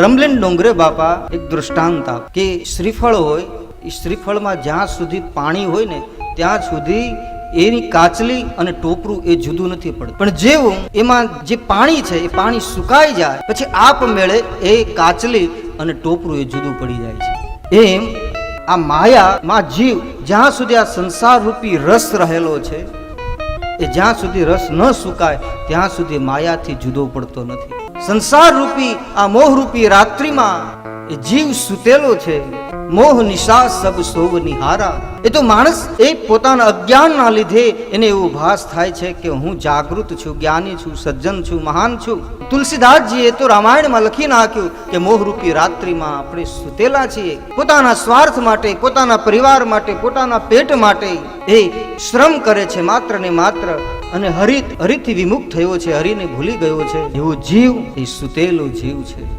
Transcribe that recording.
બ્રહ્મલીન ડોંગરે બાપા એક દૃષ્ટાંત આપ કે શ્રીફળ હોય એ શ્રીફળમાં જ્યાં સુધી પાણી હોય ને, ત્યાં સુધી એની કાચલી અને ટોપરું એ જુદું નથી પડતું. પણ જેવું એમાં જે પાણી છે, એ પાણી સુકાઈ જાય, પછી આપમેળે એ કાચલી અને ટોપરું એ જુદું પડી જાય છે. એમ આ માયા, માં જીવ, જ્યાં સુધી આ સંસાર રૂપી રસ રહેલો છે, એ જ્યાં સુધી રસ ન સુકાય, ત્યાં સુધી માયાથી જુદો પડતો નથી. સંસાર રૂપી આ મોહ રૂપી રાત્રિમાં જીવ સુતેલો છે, મોહ નિશા સબ સોવ નિહારા. એ તો માણસ એ પોતાના અજ્ઞાનના લીધે એને એવો ભાસ થાય છે કે હું જાગૃત છું, જ્ઞાની છું, સજ્જન છું, મહાન છું. તુલસીદાસજીએ તો રામાયણમાં લખી નાખ્યું કે મોહરૂપી રાત્રિમાં આપણે સુતેલા છીએ. પોતાના સ્વાર્થ માટે, પોતાના પરિવાર માટે, પોતાના પેટ માટે એ શ્રમ કરે છે માત્ર ને માત્ર. અને હરિ હરિથી વિમુખ થયો છે, હરિને ભૂલી ગયો છે. એવો જીવ, એ સુતેલો જીવ છે.